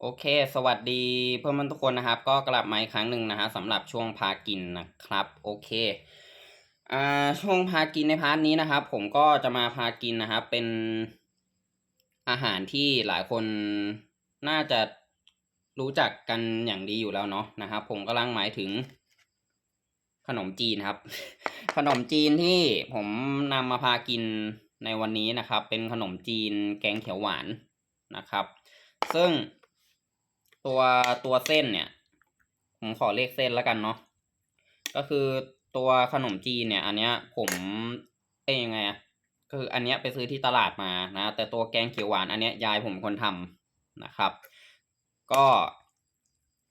โอเค สวัสดีเพื่อนๆทุกคนนะครับ ก็กลับมาอีกครั้งหนึ่งนะฮะสำหรับช่วงพากินนะครับ โอเคอ่าช่วงพากินในพาร์ทนี้นะครับ ผมก็จะมาพากินนะครับ เป็นอาหารที่หลายคนน่าจะรู้จักกันอย่างดีอยู่แล้วเนาะนะครับ ผมกำลังหมายถึง ขนมจีนครับ ขนมจีนที่ผมนำมาพากินในวันนี้นะครับ เป็นขนมจีนแกงเขียวหวานนะครับ ซึ่ง ตัวตัวเส้นเนี่ย ผมขอเลขเส้นแล้วกันเนาะก็คือตัวขนมจีนเนี่ย อันเนี้ยผมเอ้ยยังไงอะก็คืออันเนี้ยไปซื้อที่ตลาดมานะ แต่ตัวแกงเขียวหวานอันเนี้ยยายผมคนทำนะครับ ก็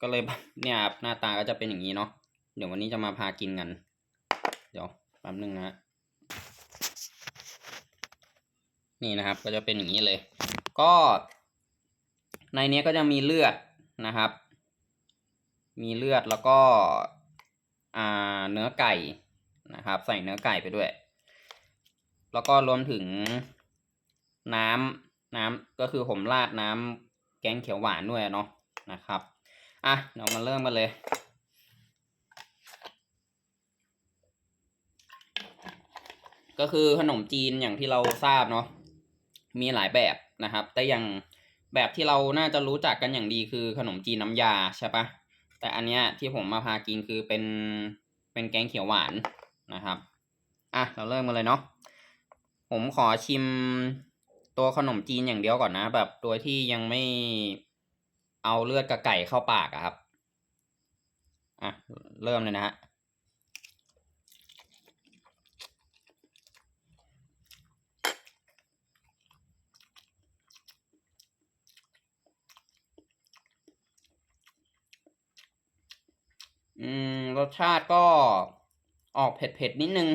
ก็เลยเนี่ยหน้าตาก็จะเป็นอย่างนี้เนาะเดี๋ยววันนี้จะมาพากินกัน เดี๋ยวแป๊บนึงนะนี่นะครับ ก็จะเป็นอย่างนี้เลย ก็ในนี้ก็จะมีเลือด นะครับ มีเลือดแล้วก็เนื้อไก่นะครับ ใส่เนื้อไก่ไปด้วย แล้วก็รวมถึงน้ำน้ำก็คือผมราดน้ำแกงเขียวหวานด้วยเนาะนะครับอะเดี๋ยวมาเริ่มกันเลยก็คือขนมจีนอย่างที่เราทราบเนาะมีหลายแบบนะครับ แต่อย่าง แบบที่เราน่าจะรู้จักกันอย่างดีคือขนมจีนน้ำยาใช่ปะแต่อันเนี้ยที่ผมมาพากินคือเป็นเป็นแกงเขียวหวานนะครับอะเราเริ่มกันเลยเนาะผมขอชิมตัวขนมจีนอย่างเดียวก่อนนะ แบบตัวที่ยังไม่เอาเลือดกับไก่เข้าปากอะครับอะเริ่มเลยนะฮะ อืมรสชาติก็ออกเผ็ดเผ็ดนิดนึง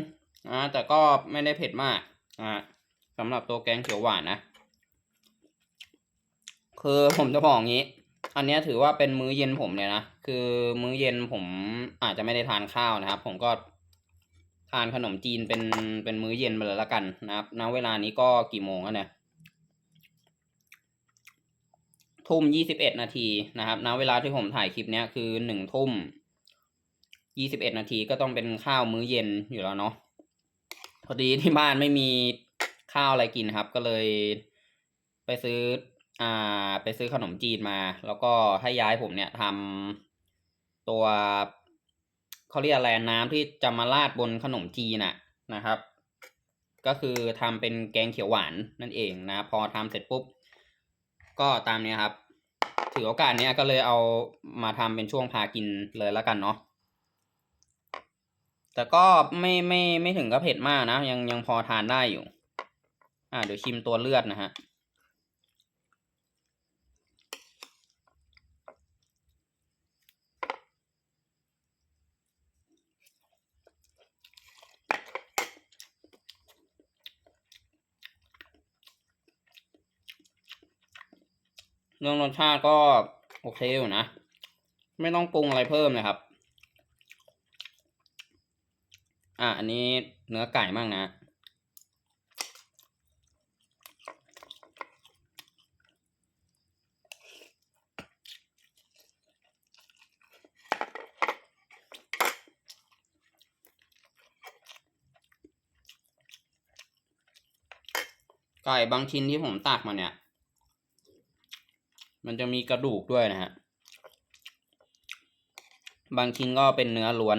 นะแต่ก็ไม่ได้เผ็ดมากนะสำหรับตัวแกงเขียวหวานนะ คือผมจะบอกงี้ อันนี้ถือว่าเป็นมื้อเย็นผมเลยนะ คือมื้อเย็นผมอาจจะไม่ได้ทานข้าวนะครับ ผมก็ทานขนมจีนเป็นเป็นมื้อเย็นไปเลยละกันนะครับณเวลานี้ก็กี่โมงแล้วเนี่ยทุ่มยี่สิบเอ็ดนาทีนะครับณเวลาที่ผมถ่ายคลิปเนี้ยคือหนึ่งทุ่ม ยี่สิบเอ็ดนาทีก็ต้องเป็นข้าวมื้อเย็นอยู่แล้วเนาะพอดีที่บ้านไม่มีข้าวอะไรกินครับ ก็เลยไปซื้อ อ่า ไปซื้อขนมจีนมา แล้วก็ให้ย้ายผมเนี่ยทำตัวเขาเรียกอะไรน้ำที่จะมาราดบนขนมจีนน่ะนะครับ ก็คือทำเป็นแกงเขียวหวานนั่นเองนะ พอทำเสร็จปุ๊บ ก็ตามนี้ครับ ถือโอกาสนี้ก็เลยเอามาทำเป็นช่วงพากินเลยแล้วกันเนาะ แต่ก็ไม่ไม่ไม่ถึงกับเผ็ดมากนะ ยังยังพอทานได้อยู่ อ่าเดี๋ยวชิมตัวเลือดนะฮะเรื่องรสชาติก็โอเคอยู่นะ ไม่ต้องปรุงอะไรเพิ่มเลยครับ อะอันนี้เนื้อไก่มากนะไก่บางชิ้นที่ผมตักมาเนี่ย มันจะมีกระดูกด้วยนะฮะ บางชิ้นก็เป็นเนื้อล้วน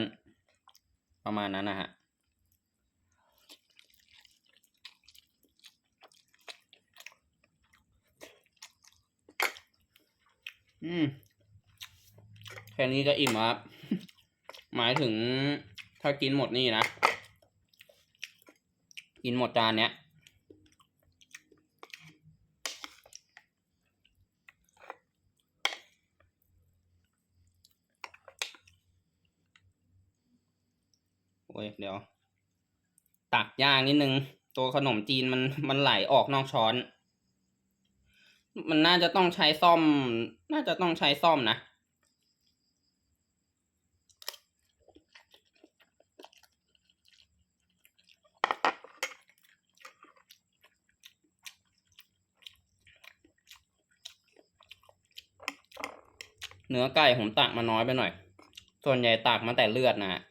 ประมาณนั้นนะฮะอืมแค่นี้ก็อิ่มครับ หมายถึงถ้ากินหมดนี่นะ กินหมดจานเนี้ย อ้ยเดี๋ยว ตักยากนิดนึง ตัวขนมจีนมันมันไหลออกนอกช้อน มันน่าจะต้องใช้ซ่อม น่าจะต้องใช้ซ่อมนะเนื้อไก่ผมตักมาน้อยไปหน่อย ส่วนใหญ่ตักมาแต่เลือดนะ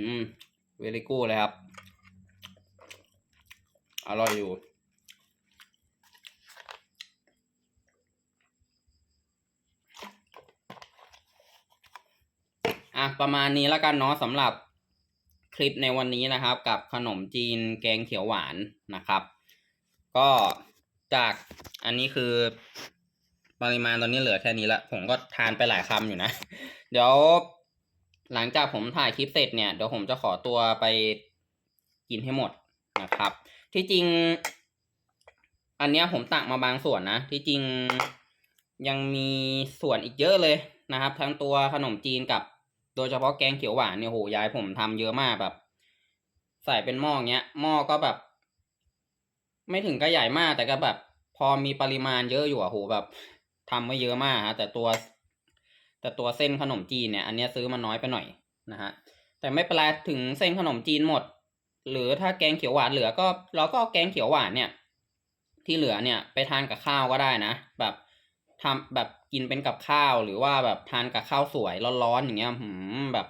อืมเวลิกูเลยครับ อร่อยอยู่ อะ ประมาณนี้แล้วกันเนาะสำหรับคลิปในวันนี้นะครับ กับขนมจีนแกงเขียวหวานนะครับ ก็จากอันนี้คือปริมาณตอนนี้เหลือแค่นี้ละ ผมก็ทานไปหลายคำอยู่นะ เดี๋ยว หลังจากผมถ่ายคลิปเสร็จเนี่ยเดี๋ยวผมจะขอตัวไปกินให้หมดนะครับ ที่จริง อันเนี้ยผมตักมาบางส่วนนะ ที่จริงยังมีส่วนอีกเยอะเลยนะครับ ทั้งตัวขนมจีนกับโดยเฉพาะแกงเขียวหวานเนี่ยโหยายผมทำเยอะมากแบบ ใส่เป็นหม้อเงี้ยหม้อก็แบบ ไม่ถึงก็ใหญ่มากแต่ก็แบบ พอมีปริมาณเยอะอยู่อะโหแบบทำไว้เยอะมากฮะแต่ตัว แต่ตัวเส้นขนมจีนเนี่ยอันนี้ซื้อมาน้อยไปหน่อยนะฮะแต่ไม่เป็นไรถึงเส้นขนมจีนหมด หรือถ้าแกงเขียวหวานเหลือก็เราก็เอาแกงเขียวหวานเนี่ย ที่เหลือเนี่ยไปทานกับข้าวก็ได้นะ แบบทำแบบกินเป็นกับข้าวหรือว่าแบบทานกับข้าวสวยร้อนๆอย่างเงี้ยหืมแบบ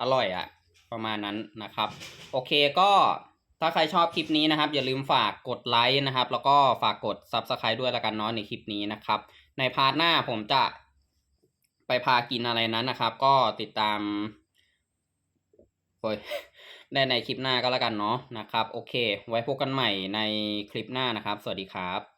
อร่อยอะประมาณนั้นนะครับ โอเคก็ถ้าใครชอบคลิปนี้นะครับ อย่าลืมฝากกดไลค์นะครับ แล้วก็ฝากกด Subscribe ด้วยละกันเนาะในคลิปนี้นะครับ ในพาร์ทหน้าผมจะ ไปพากินอะไรนั้นนะครับ ก็ติดตามโอ้ยได้ในคลิปหน้าก็แล้วกันเนาะนะครับ โอเค ไว้พบกันใหม่ในคลิปหน้านะครับ สวัสดีครับ